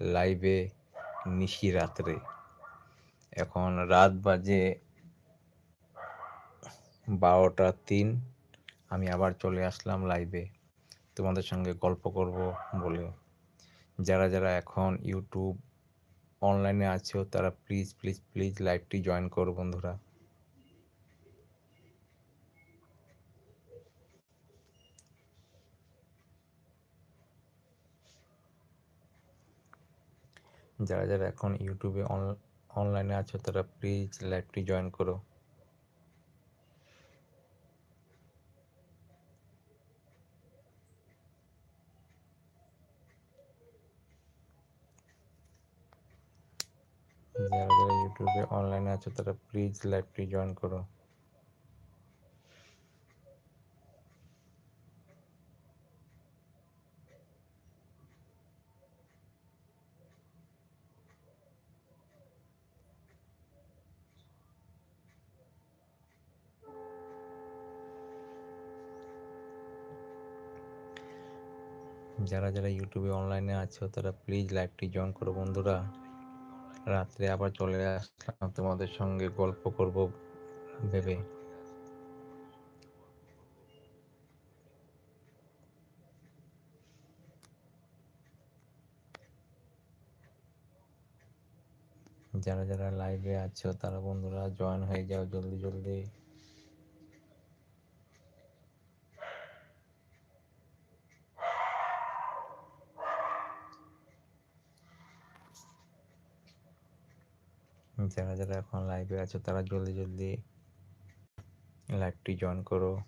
লাইভে নিশি রাত্রে। এখন রাত বাজে বারোটা তিন, আমি আবার চলে আসলাম লাইভে। তোমাদের সঙ্গে গল্প করব বলে। যারা যারা এখন ইউটিউব অনলাইনে আছো, তারা প্লিজ প্লিজ প্লিজ লাইভটি জয়েন করো বন্ধুরা। যারা যারা এখন ইউটিউবে অনলাইনে আছো, তারা প্লিজ লাইভটি জয়েন করো। যারা যারা ইউটিউবে অনলাইনে আছো, তারা প্লিজ লাইভটি জয়েন করো। যারা যারা ইউটিউবে অনলাইনে আছো, তারা প্লিজ লাইভটি জয়েন করো বন্ধুরা। রাত্রে আবার চলে আসলাম তোমাদের সঙ্গে গল্প করব ভেবে। যারা যারা লাইভে আছো, তারা বন্ধুরা জয়েন হয়ে যাও জলদি জলদি। যারা যারা এখন লাইভে আছো, তারা জলদি জলদি লাইভটি জয়েন করো।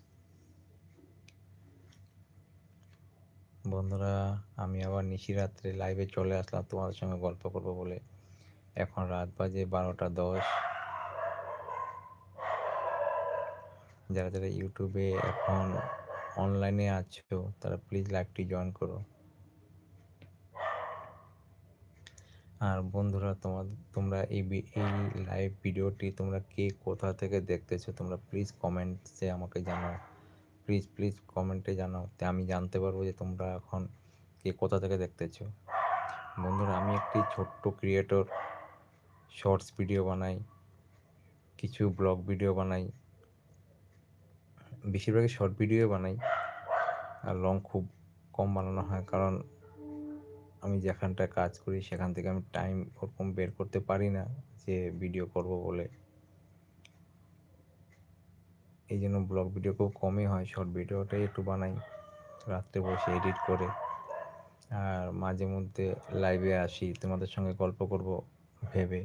বন্ধুরা, আমি আবার নিশি নিশিরাত্রে লাইভে চলে আসলাম, তোমাদের সঙ্গে গল্প করব বলে। এখন রাত বাজে বারোটা দশ। যারা যারা ইউটিউবে এখন অনলাইনে আছো, তারা প্লিজ লাইভটি জয়েন করো। আর বন্ধুরা, তোমার, তোমরা এই এই লাইভ ভিডিওটি তোমরা কে কোথা থেকে দেখতেছো, তোমরা প্লিজ কমেন্টসে আমাকে জানাও। প্লিজ প্লিজ কমেন্টে জানাও। তে আমি জানতে পারব যে তোমরা এখন কে কোথা থেকে দেখতেছো। বন্ধুরা, আমি একটি ছোট্ট ক্রিয়েটর শর্টস ভিডিও বানাই, কিছু ব্লগ ভিডিও বানাই, বেশিরভাগই শর্ট ভিডিও বানাই, আর লং খুব কম বানানো হয়, কারণ আমি যেখানটায় কাজ করি, সেখান থেকে আমি টাইম ওরকম বের করতে পারি না যে ভিডিও করব বলে। এই জন্য ব্লগ ভিডিও খুব কমই হয় শর্ট ভিডিওটাই একটু বানাই। রাত্রে বসে এডিট করে। আর মাঝে মধ্যে লাইভে আসি, তোমাদের সঙ্গে গল্প করব ভেবে।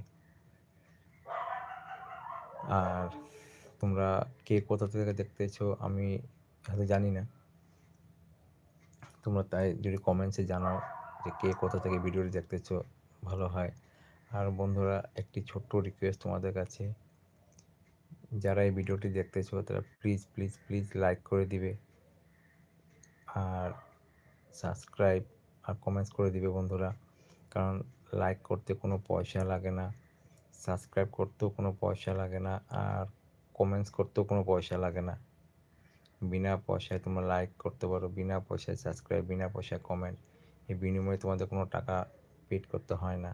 আর তোমরা কে কোথা থেকে দেখতেছো আমি হয়তো জানি না। তোমরা তাই যদি কমেন্টসে জানাও। যে কে কোথা থেকে ভিডিওটি দেখতেছ ভালো হয়। আর বন্ধুরা, একটি ছোট্ট রিকোয়েস্ট তোমাদের কাছে। যারা এই ভিডিওটি দেখতেছো তারা প্লিজ প্লিজ প্লিজ লাইক করে দিবে। আর সাবস্ক্রাইব আর কমেন্টস করে দিবে বন্ধুরা। কারণ লাইক করতে কোনো পয়সা লাগে না সাবস্ক্রাইব করতেও কোনো পয়সা লাগে না, আর কমেন্টস করতেও কোনো পয়সা লাগে না। বিনা পয়সায় তোমরা লাইক করতে পারো, বিনা পয়সায় সাবস্ক্রাইব বিনা পয়সায় কমেন্ট এই বিনিময়ে তোমাদের কোনো টাকা পেড করতে হয় না।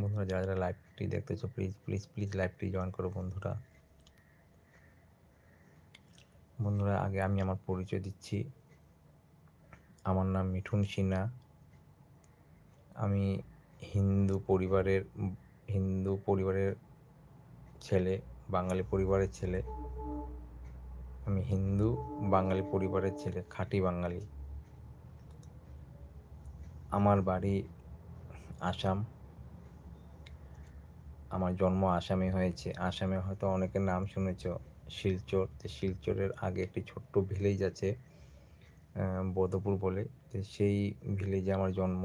বন্ধুরা, যারা যারা লাইভটি দেখতেছো প্লিজ প্লিজ প্লিজ লাইভটি জয়েন করো বন্ধুরা। বন্ধুরা, আগে আমি আমার পরিচয় দিচ্ছি। আমার নাম মিঠুন সিনহা। আমি হিন্দু পরিবারের হিন্দু পরিবারের ছেলে, বাঙালি পরিবারের ছেলে, আমি হিন্দু, বাঙালি পরিবারের ছেলে, খাঁটি বাঙালি। আমার বাড়ি আসাম। আমার জন্ম আসামে হয়েছে। আসামে হয়তো অনেকের নাম শুনেছ। শিলচর। শিলচরের আগে একটি ছোট্ট ভিলেজ আছে বদপুর বলে। সেই ভিলেজে আমার জন্ম।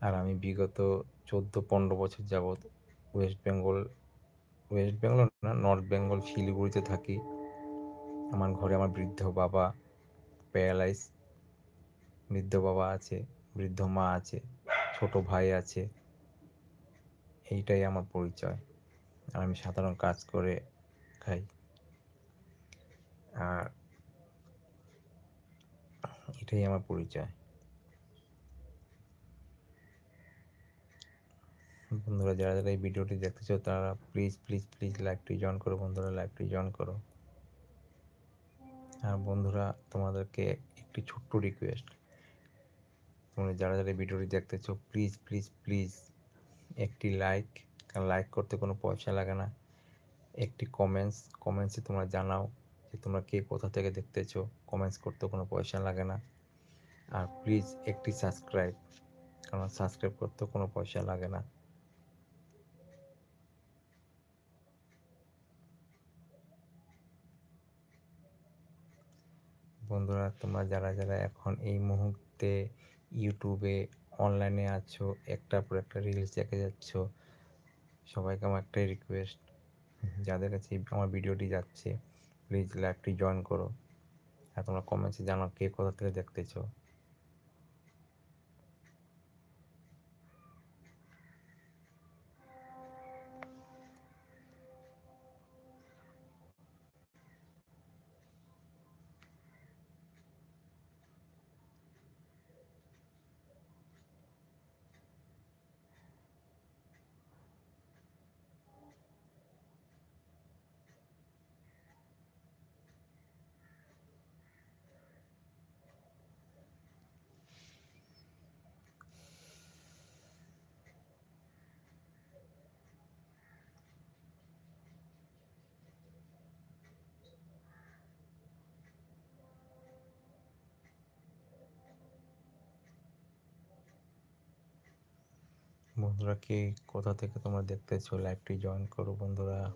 আর আমি বিগত চোদ্দ, পনেরো বছর যাবৎ ওয়েস্ট বেঙ্গল ওয়েস্ট বেঙ্গল না, নর্থ বেঙ্গল, শিলিগুড়িতে থাকি। আমার ঘরে আমার বৃদ্ধ বাবা প্যারালাইজ বৃদ্ধ বাবা আছে, বৃদ্ধ মা আছে, ছোট ভাই আছে। এইটাই আমার পরিচয়। আর আমি সাধারণ কাজ করে খাই। আর এটাই আমার পরিচয়। বন্ধুরা, যারা যারা এই ভিডিওটি দেখতেছো, তারা প্লিজ প্লিজ প্লিজ লাইভটি জয়েন করো বন্ধুরা লাইভটি জয়েন করো। আর বন্ধুরা, তোমাদেরকে একটি ছোট্ট রিকোয়েস্ট তোমরা যারা যারা ভিডিওটি দেখতেছো প্লিজ প্লিজ প্লিজ একটি লাইক কারণ লাইক করতে কোনো পয়সা লাগে না। একটি কমেন্টস কমেন্টসে তোমরা জানাও যে তোমরা কে কোথা থেকে দেখতেছো কমেন্টস করতে কোনো পয়সা লাগে না। আর প্লিজ একটি সাবস্ক্রাইব কারণ সাবস্ক্রাইব করতে কোনো পয়সা লাগে না। বন্ধুরা, তোমরা যারা যারা এখন এই মুহূর্তে ইউটিউবে অনলাইনে আছো একটার পর একটা রিলস দেখে যাচ্ছ, সবাইকে আমার একটাই রিকোয়েস্ট যাদের কাছে আমার ভিডিওটি যাচ্ছে প্লিজ লাইভটি জয়েন করো। আর তোমরা কমেন্টসে জানাও কে কোথা থেকে দেখতেছো। বন্ধুরা কে কোথা থেকে তোমরা দেখতেছো? লাইভটি জয়েন করো বন্ধুরা।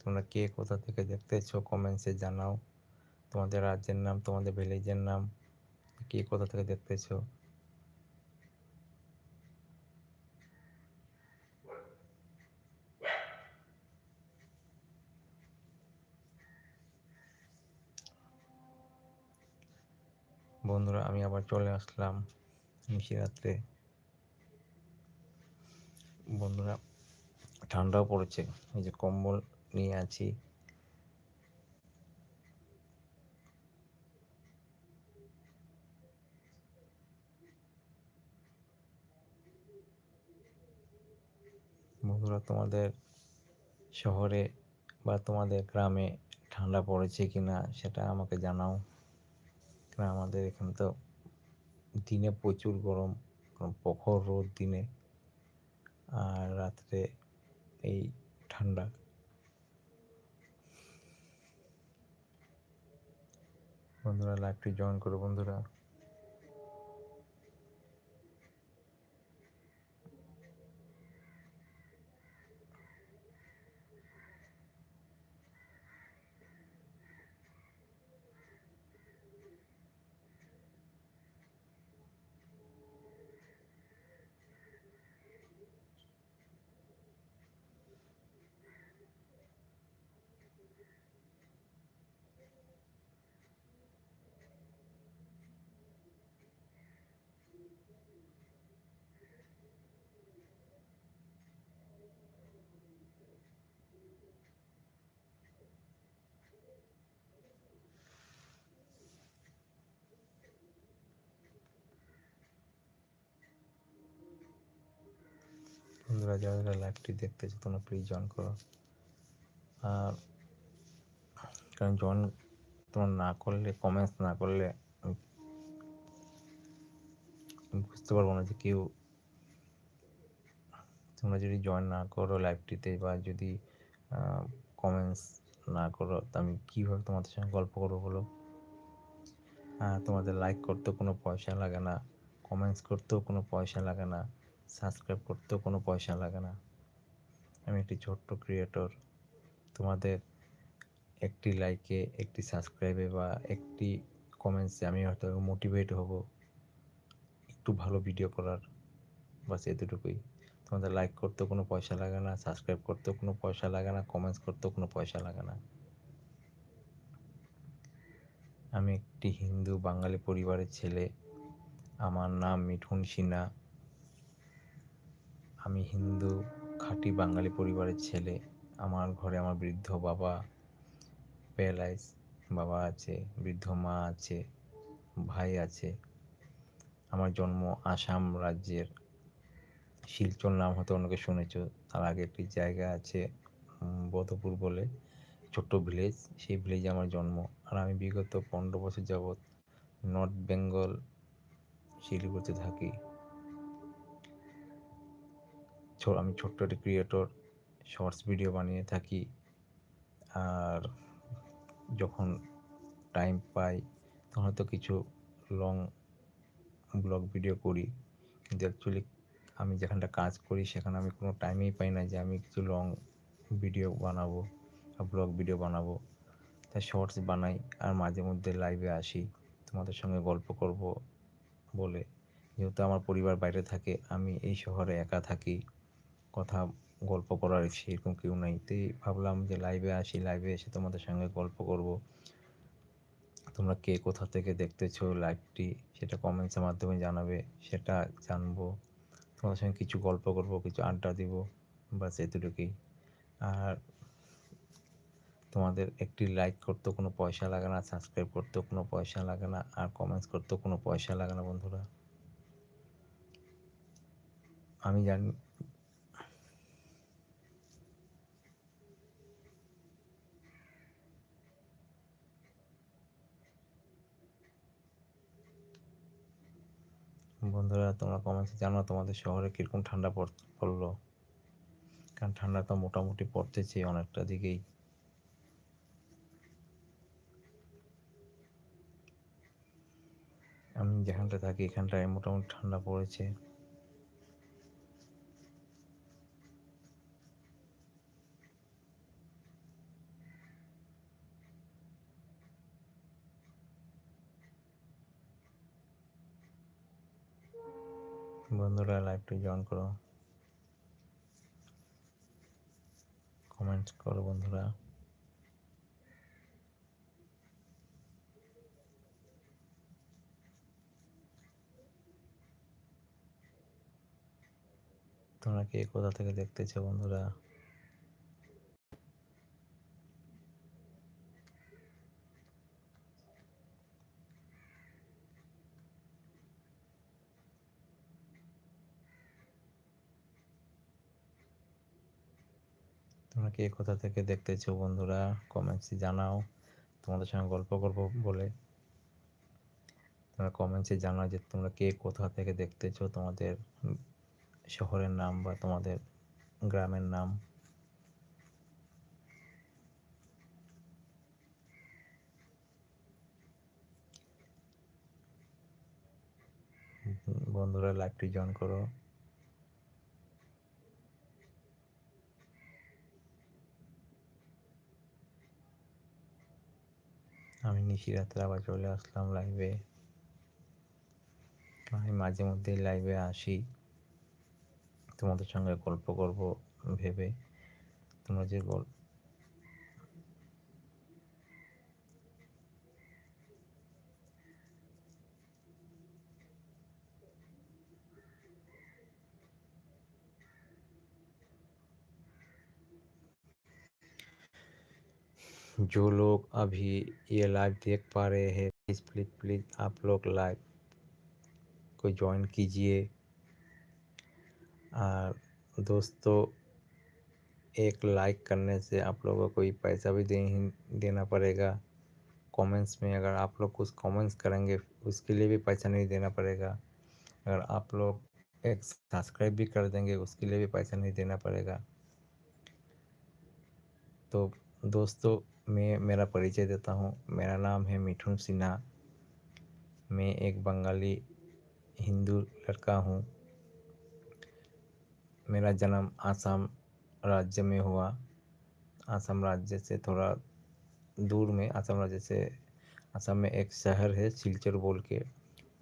তোমরা কে কোথা থেকে দেখতেছো? কমেন্টসে জানাও। তোমাদের রাজ্যের নাম, তোমাদের ভিলেজের নাম, কে কোথা থেকে দেখতেছো? বন্ধুরা, আমি আবার চলে আসলাম নিশিরাত্রে। বন্ধুরা, ঠান্ডাও পড়েছে। এই যে কম্বল নিয়ে আছি। বন্ধুরা, তোমাদের শহরে বা তোমাদের গ্রামে ঠান্ডা পড়েছে কি না সেটা আমাকে জানাও। কারণ আমাদের এখানে তো দিনে প্রচুর গরম প্রখর রোদ দিনে। আর রাত্রে এই ঠান্ডা। বন্ধুরা লাইভটি জয়েন করো বন্ধুরা। বন্ধুরা যারা যারা লাইভটি দেখতেছো তোমরা প্লিজ জয়েন করো। আর কারণ জয়েন তোমরা না করলে কমেন্টস না করলে বুঝতে পারব না যে কেউ তোমরা যদি জয়েন না করো লাইভটিতে বা যদি কমেন্টস না করো, তো আমি কীভাবে তোমাদের সঙ্গে গল্প করব বলো? তোমাদের লাইক করতেও কোনো পয়সা লাগে না কমেন্টস করতেও কোনো পয়সা লাগে না। সাবস্ক্রাইব করতেও কোনো পয়সা লাগে না। আমি একটি ছোট্ট ক্রিয়েটর তোমাদের একটি লাইকে একটি সাবস্ক্রাইবে বা একটি কমেন্টসে আমি হয়তো মোটিভেট হব। একটু ভালো ভিডিও করার, বাস এতটুকুই। তোমাদের লাইক করতেও কোনো পয়সা লাগে না সাবস্ক্রাইব করতেও কোনো পয়সা লাগে না কমেন্টস করতেও কোনো পয়সা লাগে না। আমি একটি হিন্দু বাঙালি পরিবারের ছেলে, আমার নাম মিঠুন সিনহা। আমি হিন্দু, খাঁটি বাঙালি পরিবারের ছেলে। আমার ঘরে আমার বৃদ্ধ বাবা প্যারালাইজ, বাবা আছে, বৃদ্ধ মা আছে, ভাই আছে। আমার জন্ম আসাম রাজ্যের শিলচর নাম হয়তো অনেকে শুনেছ। তার আগে একটি জায়গা আছে বধপুর বলে, ছোট্ট ভিলেজ। সেই ভিলেজে আমার জন্ম। আর আমি বিগত পনেরো বছর যাবৎ নর্থ বেঙ্গল শিলিগুড়িতে থাকি। আমি ছোট্ট একটি ক্রিয়েটর শর্টস ভিডিও বানিয়ে থাকি। আর যখন টাইম পাই, তখন হয়তো কিছু লং ব্লগ ভিডিও করি। কিন্তু অ্যাকচুয়ালি আমি যেখানটা কাজ করি, সেখানে আমি কোনো টাইমেই পাই না যে আমি কিছু লং ভিডিও বানাবো ব্লগ ভিডিও বানাবো। তাই শর্টস বানাই আর মাঝে মধ্যে লাইভে আসি, তোমাদের সঙ্গে গল্প করব বলে। যেহেতু আমার পরিবার বাইরে থাকে, আমি এই শহরে একা থাকি। কথা গল্প করার সেরকম কেউ নাই। তাই ভাবলাম যে লাইভে আসি লাইভে এসে তোমাদের সঙ্গে গল্প করব। তোমরা কে কোথা থেকে দেখতেছো লাইভটি সেটা কমেন্টসের মাধ্যমে জানাবে, সেটা জানব। তোমাদের সঙ্গে কিছু গল্প করব, কিছু আড্ডা দিব বাস এতটুকুই। আর তোমাদের একটি লাইক করতে কোনো পয়সা লাগে না সাবস্ক্রাইব করতেও কোনো পয়সা লাগে না, আর কমেন্টস করতেও কোনো পয়সা লাগে না, বন্ধুরা। আমি জানি তোমরা জানো তোমাদের শহরে কীরকম ঠান্ডা পড়ল? কারণ ঠান্ডা তো মোটামুটি পড়তেছে অনেকটা দিকেই। আমি যেখানটা থাকি এখানটায় মোটামুটি ঠান্ডা পড়েছে। বন্ধুরা লাইভটি জয়েন করো। কমেন্টস করো বন্ধুরা। তোমরা কে কোথা থেকে দেখতেছো বন্ধুরা? তোমরা কে কোথা থেকে দেখতেছো বন্ধুরা কমেন্টসে জানাও। তোমাদের সঙ্গে গল্প করব বলে। তোমরা কমেন্টসে জানাও যে তোমরা কে কোথা থেকে দেখতেছো তোমাদের শহরের নাম বা তোমাদের গ্রামের নাম। বন্ধুরা লাইভটি জয়েন করো। আমি নিশিরাত্রে আবার চলে আসলাম লাইভে আমি মাঝে মধ্যে লাইভে আসি। তোমাদের সঙ্গে গল্প করব ভেবে। তোমরা যে গল্প जो लोग अभी ये लाइव देख पा रहे हैं प्लीज़ प्लीज़ प्लीज़ आप लोग लाइव को ज्वाइन कीजिए। और दोस्तों एक लाइक करने से आप लोगों को कोई पैसा भी दे, देना पड़ेगा। कमेंट्स में अगर आप लोग कुछ कमेंट्स करेंगे उसके लिए भी पैसा नहीं देना पड़ेगा। अगर आप लोग एक सब्सक्राइब भी कर देंगे उसके लिए भी पैसा नहीं देना पड़ेगा। तो दोस्तों मैं, मेरा परिचय देता हूँ। मेरा नाम है मिठुन सिन्हा। मैं एक बंगाली हिंदू लड़का हूँ। मेरा जन्म आसाम राज्य में हुआ। आसाम राज्य से थोड़ा दूर में, आसाम राज्य से, आसाम में एक शहर है सिलचर बोल के।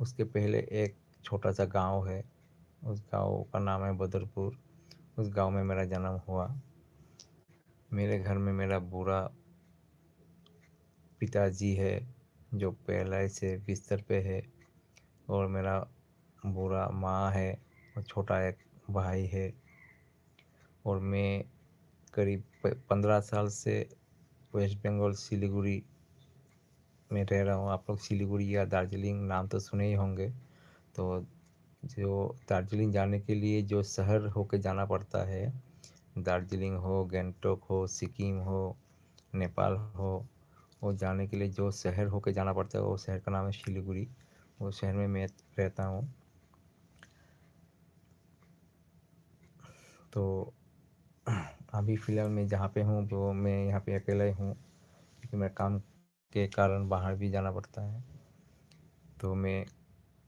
उसके पहले एक छोटा सा गाँव है। उस गाँव का नाम है बदरपुर। उस गाँव में मेरा जन्म हुआ। मेरे घर में मेरा बुरा पिताजी है, जो पहले से बिस्तर पे है और मेरा बुरा माँ है और छोटा एक भाई है। और मैं करीब पंद्रह साल से वेस्ट बंगाल सिलीगुड़ी में रह रहा हूँ। आप लोग सिलीगुड़ी या दार्जिलिंग नाम तो सुने ही होंगे। तो जो दार्जिलिंग जाने के लिए जो शहर होके जाना पड़ता है, दार्जिलिंग हो, गैंगटोक हो, सिक्किम हो, नेपाल हो वो जाने के लिए जो शहर होके जाना पड़ता है, वो शहर का नाम है शिलीगुड़ी। वो शहर में मैं रहता हूँ। तो अभी फ़िलहाल मैं जहाँ पे हूँ, वो मैं यहाँ पे अकेला ही हूँ, क्योंकि मेरे काम के कारण बाहर भी जाना पड़ता है। तो मैं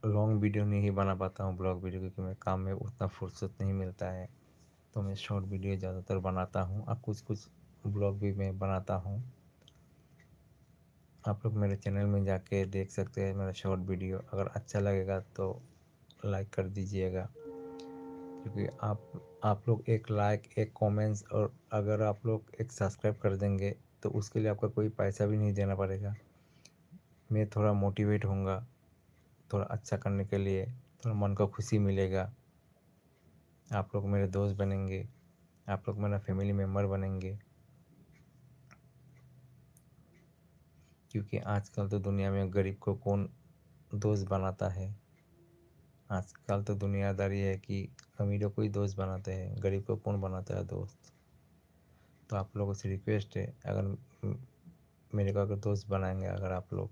लॉन्ग वीडियो नहीं बना पाता हूँ ब्लॉग वीडियो क्योंकि मेरे काम में उतना फुर्सत नहीं मिलता है। तो मैं शॉर्ट वीडियो ज़्यादातर बनाता हूँ। और कुछ कुछ ब्लॉग भी मैं बनाता हूँ। आप लोग मेरे चैनल में जाके देख सकते हैं मेरा शॉर्ट वीडियो। अगर अच्छा लगेगा तो लाइक कर दीजिएगा। क्योंकि आप आप लोग एक लाइक, एक कमेंट्स और अगर आप लोग एक सब्सक्राइब कर देंगे तो उसके लिए आपका कोई पैसा भी नहीं देना पड़ेगा। मैं थोड़ा मोटिवेट होऊँगा, थोड़ा अच्छा करने के लिए, थोड़ा मन को खुशी मिलेगा। आप लोग मेरे दोस्त बनेंगे, आप लोग मेरा फैमिली मेंबर बनेंगे। क्योंकि आजकल तो दुनिया में गरीब को कौन दोस्त बनाता है? आजकल तो दुनियादारी है कि अमीरों को ही दोस्त बनाते हैं, गरीब को कौन बनाता है दोस्त? तो आप लोगों से रिक्वेस्ट है, अगर मेरे को अगर दोस्त बनाएँगे, अगर आप लोग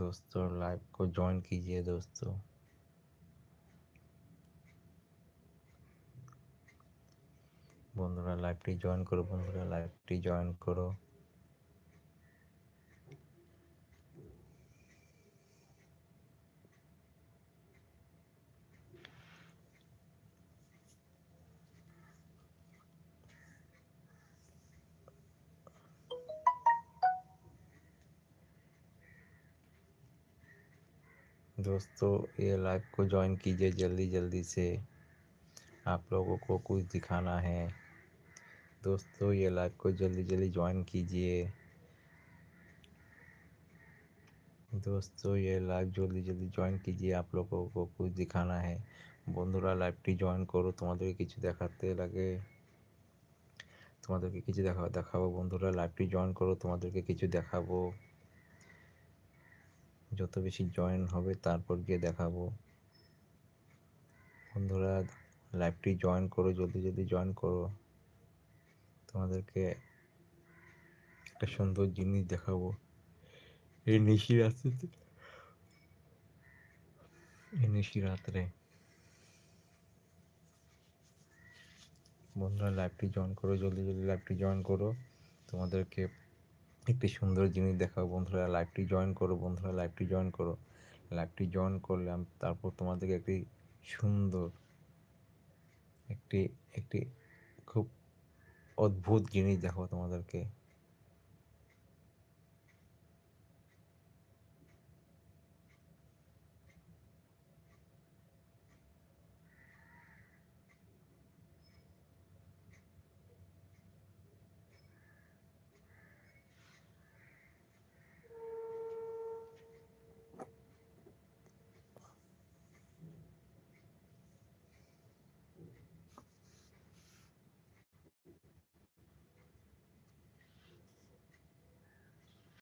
दोस्तों लाइव को ज्वाइन कीजिए दोस्तों বন্ধুরা লাইভটি জয়েন করো বন্ধুরা লাইভটি জয়েন করো दोस्तों ये लाइव को ज्वाइन कीजिए जल्दी जल्दी से आप लोगों को कुछ दिखाना है दोस्तों ये लाइव को जल्दी जल्दी ज्वाइन कीजिए दोस्तों ये लाइव जल्दी जल्दी জয়েন कीजिए आप लोगों को कुछ दिखाना है বন্ধুরা লাইভটি জয়েন করো তোমাদেরকে কিছু দেখাতে লাগে তোমাদেরকে কিছু দেখা দেখাবো বন্ধুরা লাইভটি জয়েন করো তোমাদেরকে কিছু দেখাবো যত বেশি জয়েন হবে তারপর গিয়ে দেখাবো। বন্ধুরা লাইভটি জয়েন করো, জলদি জলদি জয়েন করো। তোমাদেরকে একটা সুন্দর জিনিস দেখাবো। এই নিশি রাত্রিতে। এই নিশি রাত্রে। বন্ধুরা লাইভটি জয়েন করো, জলদি জলদি লাইভটি জয়েন করো। তোমাদেরকে একটি সুন্দর জিনিস দেখাবো বন্ধুরা, লাইভটি জয়েন করো, বন্ধুরা, লাইভটি জয়েন করো। লাইভটি জয়েন করলে আমি তারপর তোমাদেরকে একটি সুন্দর, একটি একটি খুব অদ্ভুত জিনিস দেখাবো তোমাদেরকে।